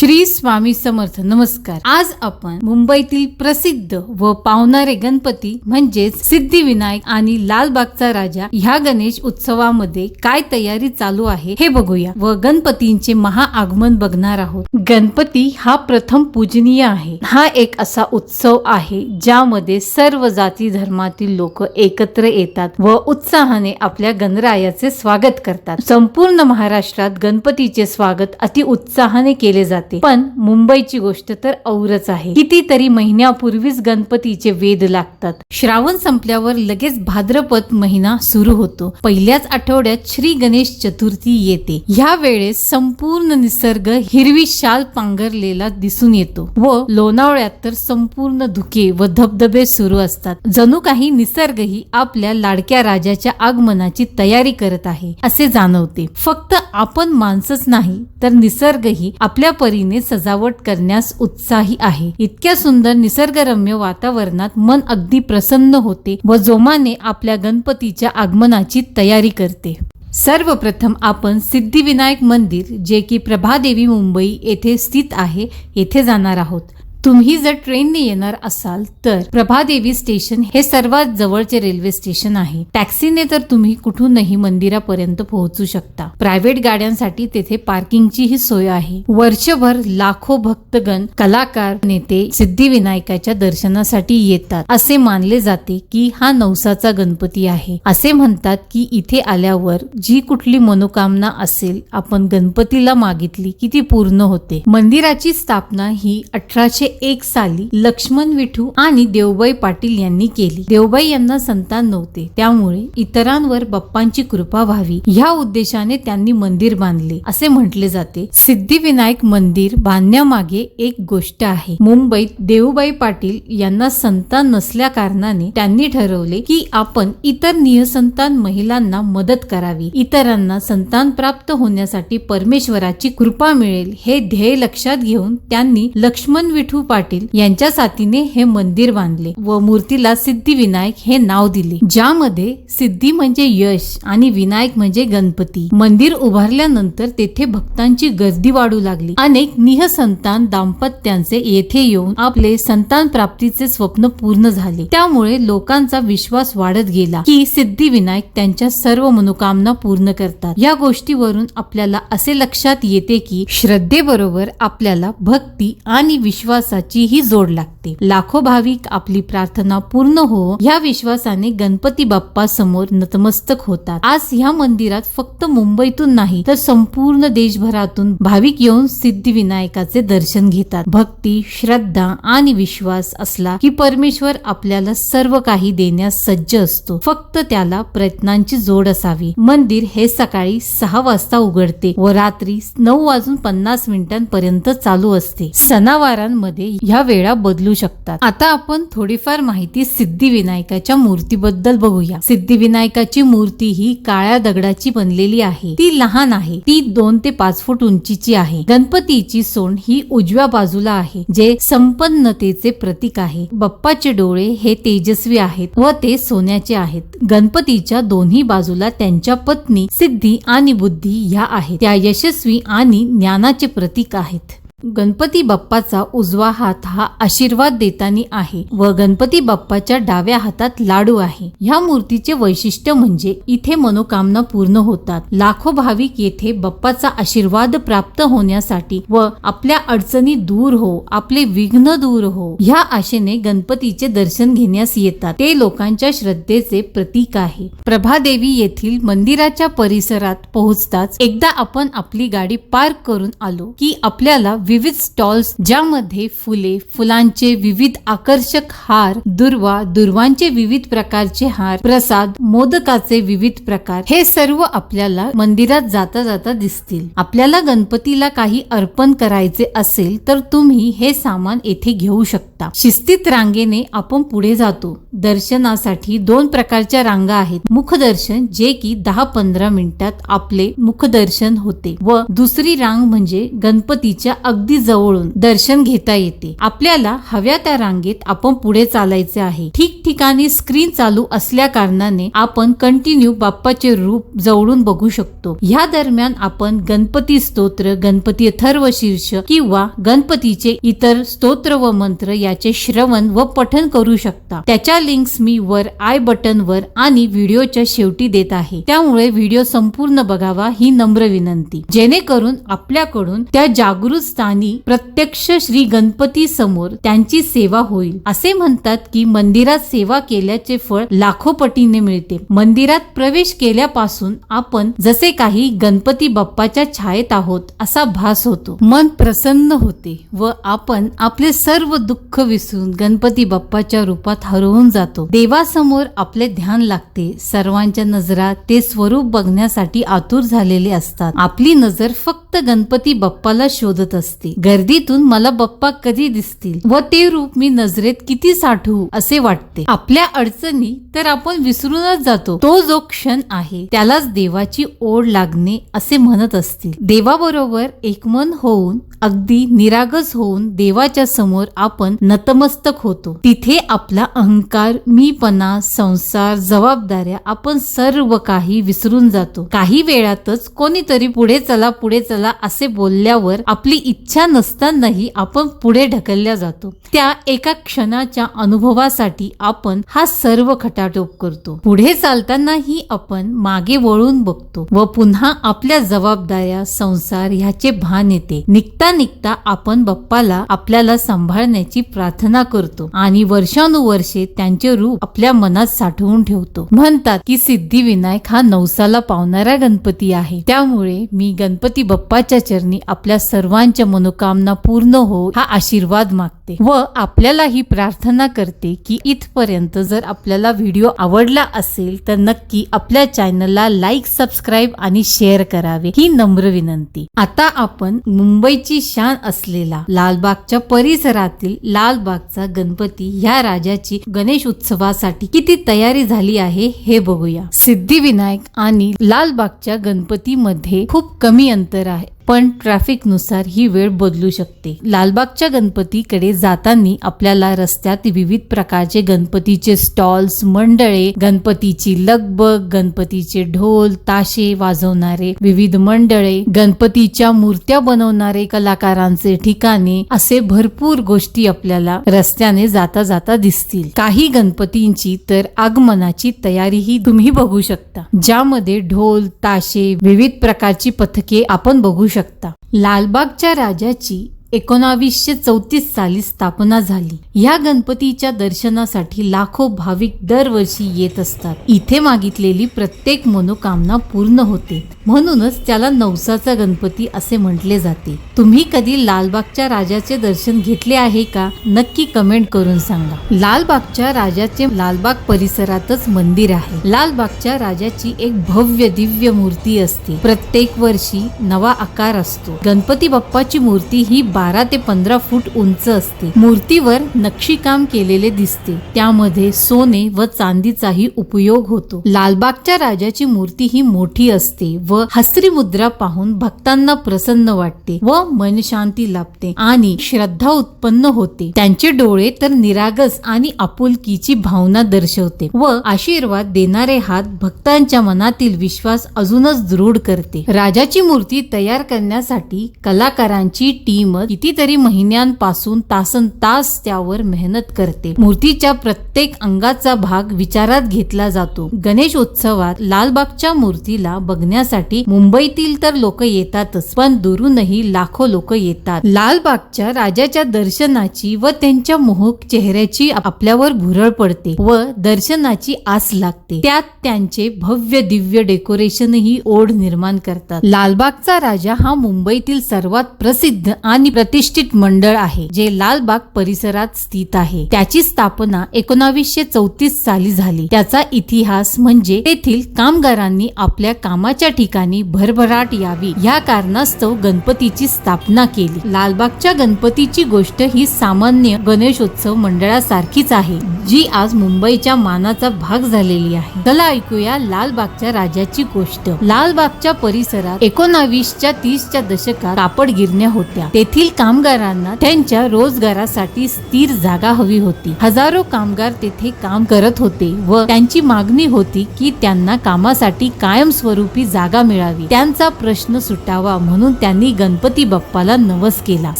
श्री स्वामी समर्थ. नमस्कार. आज आपण मुंबईतील प्रसिद्ध व पावणारे गणपती म्हणजेच सिद्धिविनायक आणि लालबागचा राजा ह्या गणेश उत्सवामध्ये काय तयारी चालू आहे हे बघूया व गणपतींचे महाआगमन बघणार आहोत. गणपती हा प्रथम पूजनीय आहे. हा एक असा उत्सव आहे ज्यामध्ये सर्व जाती धर्मातील लोक एकत्र येतात व उत्साहाने आपल्या गणरायाचे स्वागत करतात. संपूर्ण महाराष्ट्रात गणपतीचे स्वागत अति उत्साहाने केले जाते. पण मुंबईची गोष्ट तर औरच आहे. कितीतरी महिन्यापूर्वीच गणपतीचे वेद लागतात. श्रावण संपल्यावर लगेच भाद्रपद महिना सुरू होतो. पहिल्याच आठवड्यात श्री गणेश चतुर्थी येते. ह्या वेळेस संपूर्ण निसर्ग हिरवी शाल पांघरलेला दिसून येतो व लोणावळ्यात तर संपूर्ण धुके व धबधबे सुरू असतात. जणू काही निसर्गही आपल्या लाडक्या राजाच्या आगमनाची तयारी करत आहे असे जाणवते. फक्त आपण माणसंच नाही तर निसर्गही आपल्या परीने सजावट करण्यास उत्साही आहे. इतक्या सुंदर निसर्गरम्य वातावरणात मन अगदी प्रसन्न होते व जोमाने आपल्या गणपतीच्या आगमनाची तयारी करते. सर्वप्रथम आपण सिद्धिविनायक मंदिर जे की प्रभादेवी मुंबई येथे स्थित आहे येथे जाणार आहोत. तुम्ही जर ट्रेनने येणार असाल तर प्रभादेवी स्टेशन हे सर्वात जवळचे रेल्वे स्टेशन आहे. टॅक्सीने तर तुम्ही कुठूनही मंदिरापर्यंत पोहोचू शकता. प्रायव्हेट गाड्यांसाठी तेथे पार्किंगची ही सोय आहे. वर्षभर लाखो भक्तगण कलाकार नेते सिद्धिविनायकाच्या दर्शनासाठी येतात. असे मानले जाते की हा नवसाचा गणपती आहे. असे म्हणतात की इथे आल्यावर जी कुठली मनोकामना असेल आपण गणपतीला मागितली की ती पूर्ण होते. मंदिराची स्थापना ही अठराशे एक साली लक्ष्मण विठू आणि देवबाई पाटील यांनी केली. देवबाई यांना संतान नव्हते. त्यामुळे इतरांवर बाप्पांची कृपा व्हावी. ह्या उद्देशाने त्यांनी मंदिर बांधले. असे म्हटले जाते सिद्धिविनायक मंदिर बांधण्यामागे एक गोष्ट आहे. मुंबईत देवबाई पाटील यांना संतान नसल्या कारणाने त्यांनी ठरवले की आपण इतर निहसंतान महिलांना मदत करावी. इतरांना संतान प्राप्त होण्यासाठी परमेश्वराची कृपा मिळेल हे ध्येय लक्षात घेऊन त्यांनी लक्ष्मण विठू पाटील यांच्या साथीने हे मंदिर बांधले व मूर्तीला सिद्धिविनायक हे नाव दिले ज्यामध्ये सिद्धी म्हणजे यश आणि विनायक म्हणजे गणपती. मंदिर उभारल्यानंतर तेथे भक्तांची गर्दी वाढू लागली. अनेक निहसंतान दाम्पत्यांचे येथे येऊन आपले संतान प्राप्तीचे स्वप्न पूर्ण झाले. त्यामुळे लोकांचा विश्वास वाढत गेला की सिद्धिविनायक त्यांच्या सर्व मनोकामना पूर्ण करतात. या गोष्टीवरून आपल्याला असे लक्षात येते की श्रद्धेबरोबर आपल्याला भक्ती आणि विश्वास ही जोड लागते. लाखो भाविक आपली प्रार्थना पूर्ण हो या विश्वासाने गणपती बाप्पा समोर नतमस्तक होतात. आज ह्या मंदिरात फक्त मुंबईतून नाही तर संपूर्ण देशभरातून भाविक येऊन सिद्धिविनायकाचे दर्शन घेतात. भक्ती श्रद्धा आणि विश्वास असला की परमेश्वर आपल्याला सर्व काही देण्यास सज्ज असतो. फक्त त्याला प्रयत्नांची जोड असावी. मंदिर हे सकाळी सहा वाजता उघडते व रात्री नऊ वाजून पन्नास मिनिटांपर्यंत चालू असते. सणावारांमध्ये ह्या वेळा बदलू शकतात. आता आपण थोडीफार माहिती सिद्धिविनायकाच्या मूर्तीबद्दल बघूया. सिद्धिविनायकाची मूर्ती ही काळ्या दगडाची बनलेली आहे. ती लहान आहे. ती दोन ते पाच फूट उंचीची आहे. गणपतीची सोंड ही उजव्या बाजूला आहे जे संपन्नतेचे प्रतीक आहे. बाप्पाचे डोळे हे तेजस्वी आहेत व ते सोन्याचे आहेत. गणपतीच्या दोन्ही बाजूला त्यांच्या पत्नी सिद्धी आणि बुद्धी ह्या आहेत. त्या यशस्वी आणि ज्ञानाचे प्रतीक आहेत. गणपती बाप्पाचा उजवा हात हा आशीर्वाद देतानी आहे व गणपती बाप्पाच्या डाव्या हातात लाडू आहे. ह्या मूर्तीचे वैशिष्ट्य म्हणजे इथे मनोकामना पूर्ण होतात. लाखो भाविक येथे बाप्पाचा आशीर्वाद प्राप्त होण्यासाठी व आपल्या अडचणी दूर हो आपले विघ्न दूर हो ह्या आशेने गणपतीचे दर्शन घेण्यास येतात. ते लोकांच्या श्रद्धेचे प्रतीक आहे. प्रभादेवी येथील मंदिराच्या परिसरात पोहोचताच एकदा आपण आपली गाडी पार्क करून आलो की आपल्याला विविध स्टॉल्स ज्यामध्ये फुले फुलांचे विविध आकर्षक हार दुर्वा दुर्वांचे विविध प्रकारचे हार प्रसाद मोदकाचे विविध प्रकार हे सर्व आपल्याला मंदिरात जाता जाता दिसतील. आपल्याला गणपतीला काही अर्पण करायचे असेल तर तुम्ही हे सामान येथे घेऊ शकता. शिस्तीत रांगेने आपण पुढे जातो. दर्शनासाठी दोन प्रकारच्या रांगा आहेत. मुखदर्शन जे की दहा पंधरा मिनिटात आपले मुखदर्शन होते व दुसरी रांग म्हणजे गणपतीच्या अगदी जवळून दर्शन घेता येते. आपल्याला हव्या त्या रांगेत आपण पुढे चालायचे आहे. ठिकठिकाणी स्क्रीन चालू असल्या कारणाने आपण कंटिन्यू बाप्पाचे रूप जवळून बघू शकतो. ह्या दरम्यान आपण गणपती स्तोत्र गणपती अथर्व शीर्ष किंवा गणपतीचे इतर स्तोत्र व मंत्र याचे श्रवण व पठन करू शकता. त्याच्या लिंक्स मी वर आय बटन वर आणि व्हिडिओच्या शेवटी देत आहे. त्यामुळे व्हिडिओ संपूर्ण बघावा ही नम्र विनंती. जेणेकरून आपल्याकडून त्या जागृत स्थान आणि प्रत्यक्ष श्री गणपती समोर त्यांची सेवा होईल. असे म्हणतात की मंदिरात सेवा केल्याचे फळ लाखो पटीने मिळते. मंदिरात प्रवेश केल्यापासून आपण जसे काही गणपती बाप्पाच्या छायेत आहोत असा भास होतो. मन प्रसन्न होते व आपण आपले सर्व दुःख विसरून गणपती बाप्पाच्या रूपात हरवून जातो. देवासमोर आपले ध्यान लागते. सर्वांच्या नजरात ते स्वरूप बघण्यासाठी आतुर झालेले असतात. आपली नजर फक्त गणपती बाप्पाला शोधत असते. गर्दीतून मला बाप्पा कधी दिसतील? व ते रूप मी नजरेत किती साठवू असे वाटते. आपल्या अडचणी तर आपण विसरूनच जातो. तो जो क्षण आहे त्यालाच देवाची ओढ लागणे असे म्हणत असतील. देवाबरोबर एकमन होऊन अगदी निरागस होऊन देवाच्या समोर आपण नतमस्तक होतो. तिथे आपला अहंकार मीपणा संसार जबाबदाऱ्या आपण सर्व काही विसरून जातो. काही वेळातच कोणीतरी पुढे चला पुढे चला असे बोलल्यावर आपली इच्छा नसतानाही आपण पुढे ढकलल्या जातो. त्या एका क्षणाच्या अनुभवासाठी आपण हा सर्व खटाटोप करतो. पुढे चालतानाही आपण मागे वळून बघतो व पुन्हा आपल्या जबाबदाऱ्या संसार ह्याचे भान येते. निघता निघता आपण बाप्पाला आपल्याला सांभाळण्याची प्रार्थना करतो आणि वर्षानुवर्षे त्यांचे रूप आपल्या मनात साठवून ठेवतो. म्हणतात की सिद्धिविनायक हा नवसाला पावणारा गणपती आहे. त्यामुळे मी गणपती बाप्पाच्या चरणी आपल्या सर्वांच्या मनोकामना पूर्ण हो हा आशीर्वाद मागते व आपल्याला ही प्रार्थना करते की इथपर्यंत जर आपल्याला व्हिडिओ आवडला असेल तर नक्की आपल्या चॅनलला लाईक सबस्क्राईब आणि शेअर करावे ही नम्र विनंती. आता आपण मुंबईची शान असलेला लालबागच्या परिसरातील लालबागचा गणपती ह्या राजाची गणेश उत्सवासाठी किती तयारी झाली आहे हे बघूया. सिद्धिविनायक आणि लालबागच्या गणपतीमध्ये खूप कमी अंतर आहे. पण ट्रॅफिकनुसार ही वेळ बदलू शकते. लालबागच्या गणपतीकडे जाताना आपल्याला रस्त्यात विविध प्रकारचे गणपतीचे स्टॉल्स मंडळे गणपतीची लगबग गणपतीचे ढोल ताशे वाजवणारे विविध मंडळे गणपतीच्या मूर्त्या बनवणारे कलाकारांचे ठिकाणे असे भरपूर गोष्टी आपल्याला रस्त्याने जाता जाता दिसतील. काही गणपतींची तर आगमनाची तयारीही तुम्ही बघू शकता. ज्यामध्ये ढोल ताशे विविध प्रकारची पथके आपण बघू शकता. लालबागच्या राजाची एकोणावीसशे चौतीस साली स्थापना झाली. ह्या गणपतीच्या दर्शनासाठी लाखो भाविक दरवर्षी येत असतात. इथे मागितलेली प्रत्येक मनोकामना पूर्ण होते. म्हणूनच त्याला नवसाचा गणपती असे म्हटले जाते. तुम्ही कधी लालबागच्या राजाचे दर्शन घेतले आहे का? नक्की कमेंट करून सांगा. लालबागच्या राजाचे लालबाग परिसरातच मंदिर आहे. लालबागच्या राजाची एक भव्य दिव्य मूर्ती असते. प्रत्येक वर्षी नवा आकार असतो. गणपती बाप्पाची मूर्ती ही बारा ते पंधरा फूट उंच असते. मूर्तीवर नक्षीकाम केलेले दिसते. त्यामध्ये सोने व चांदीचाही उपयोग होतो. लालबागच्या राजाची मूर्ती ही मोठी असते व हसरी मुद्रा पाहून भक्तांना प्रसन्न वाटते व मन शांती लाभते आणि श्रद्धा उत्पन्न होते. त्यांचे डोळे तर निरागस आणि आपुलकीची भावना दर्शवते व आशीर्वाद देणारे हात भक्तांच्या मनातील विश्वास अजूनच दृढ करते. राजाची मूर्ती तयार करण्यासाठी कलाकारांची टीमच कितीतरी महिन्यांपासून तासन तास त्यावर मेहनत करते. मूर्तीच्या प्रत्येक अंगाचा भाग विचारात घेतला जातो. गणेश उत्सवात लालबागच्या मूर्तीला बघण्यासाठी मुंबईतील तर लोक येतातच पण दुरूनही लाखो लोक येतात. लालबागच्या राजाच्या दर्शनाची व त्यांच्या मोहक चेहऱ्याची आपल्यावर भुरळ पडते व दर्शनाची आस लागते. त्यात त्यांचे भव्य दिव्य डेकोरेशन ही ओढ निर्माण करतात. लालबागचा राजा हा मुंबईतील सर्वात प्रसिद्ध आणि प्रतिष्ठित मंडळ आहे जे लालबाग परिसरात स्थित आहे. त्याची स्थापना एकोणावीसशे चौतीस साली झाली. त्याचा इतिहास म्हणजे तेथील कामगारांनी आपल्या कामाच्या ठिकाणी भरभराट यावी. या कारणास्तव गणपतीची स्थापना केली. लालबागच्या गणपतीची गोष्ट ही सामान्य गणेशोत्सव मंडळासारखीच आहे जी आज मुंबईच्या मानाचा भाग झालेली आहे. चला ऐकूया लालबागच्या राजाची गोष्ट. लालबागच्या परिसरात एकोणावीसच्या तीसच्या दशकात कापड गिरण्या होत्या. तेथील कामगारांना त्यांच्या रोजगारासाठी स्थिर जागा हवी होती. हजारो कामगार तेथे काम करत होते व त्यांची मागणी होती की त्यांना कामासाठी कायमस्वरूपी जागा मिळावी. त्यांचा प्रश्न सुटावा म्हणून त्यांनी गणपती बाप्पाला नवस केला.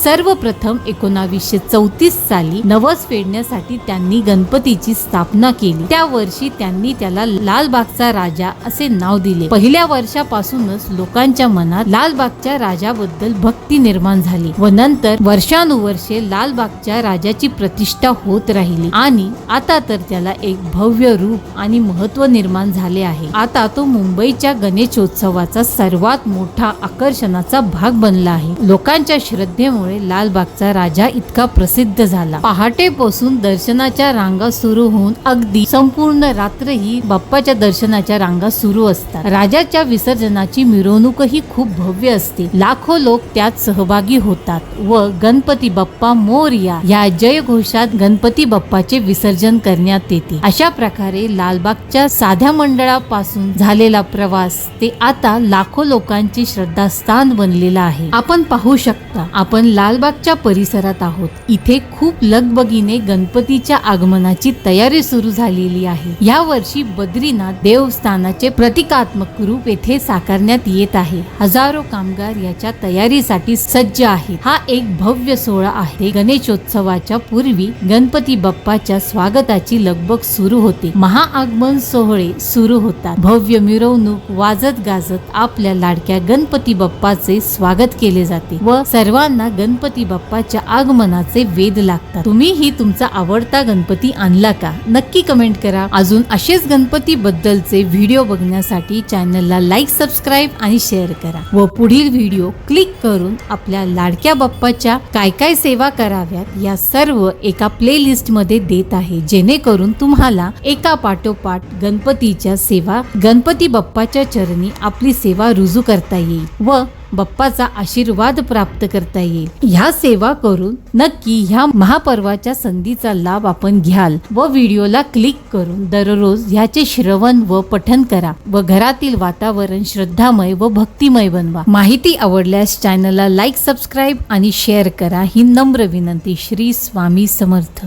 सर्वप्रथम एकोणावीसशे चौतीस साली नवस फेडण्यासाठी त्यांनी गणपतीची स्थापना केली. त्या वर्षी त्यांनी त्याला लालबागचा राजा असे नाव दिले. पहिल्या वर्षापासूनच लोकांच्या मनात लालबागच्या राजाबद्दल भक्ती निर्माण झाली व नंतर वर्षानुवर्षे लालबागच्या राजाची प्रतिष्ठा होत राहिली आणि आता तर त्याला एक भव्य रूप आणि महत्त्व निर्माण झाले आहे. आता तो मुंबईच्या गणेशोत्सवाचा सर्वात मोठा आकर्षणाचा भाग बनला आहे. लोकांच्या श्रद्धेमुळे लालबागचा राजा इतका प्रसिद्ध झाला. पहाटेपासून दर्शनाच्या रांगा सुरू होऊन अगदी संपूर्ण रात्र ही बाप्पाच्या दर्शनाच्या रांगा सुरू असतात. राजाच्या विसर्जनाची मिरवणूकही खूप भव्य असते. लाखो लोक त्यात सहभागी होतात. व गणपती बाप्पा मोरया या जय घोषात गणपती बाप्पाचे विसर्जन करण्यात येते. अशा प्रकारे लालबागच्या साध्या मंडळापासून झालेला प्रवास ते आता लाखो लोकांचे श्रद्धास्थान बनलेला आहे. आपण पाहू शकता आपण लालबागच्या परिसरात आहोत. इथे खूप लगबगीने गणपतीच्या आगमनाची तयारी सुरू झालेली आहे. या वर्षी बद्रीनाथ देवस्थानाचे प्रतिकात्मक रूप येथे साकारण्यात येत आहे. हजारो कामगार याच्या तयारीसाठी सज्ज आहेत. हा एक भव्य सोहळा आहे. गणेशोत्सवाच्या पूर्वी गणपती बाप्पाच्या स्वागताची लगबग सुरू होते. महाआगमन सोहळे सुरू होतात. भव्य मिरवणूक वाजत गाजत आपल्या लाडक्या गणपती बाप्पाचे स्वागत केले जाते व सर्वांना गणपती बाप्पाच्या आगमनाचे वेद लागतात. तुम्हीही तुमचा आवडता गणपती आणला का? नक्की कमेंट करा. अजून असेच गणपती बद्दलचे व्हिडिओ बघण्यासाठी चॅनलला लाईक सबस्क्राईब आणि शेअर करा व पुढील व्हिडिओ क्लिक करून आपल्या लाडक्या बाप्पाच्या काय काय सेवा कराव्यात या सर्व एका प्लेलिस्टमध्ये देत आहे. जेणेकरून तुम्हाला एका पाठोपाठ गणपतीच्या सेवा गणपती बाप्पाच्या चरणी आपली सेवा रुजू करता येईल व बाप्पाचा आशीर्वाद प्राप्त करता येईल. ह्या सेवा करून नक्की ह्या महापर्वाच्या संधीचा लाभ आपण घ्याल व व्हिडिओला क्लिक करून दररोज ह्याचे श्रवण व पठन करा व घरातील वातावरण श्रद्धामय व भक्तिमय बनवा. माहिती आवडल्यास चॅनलला लाईक सबस्क्राईब आणि शेअर करा ही नम्र विनंती श्री स्वामी समर्थ.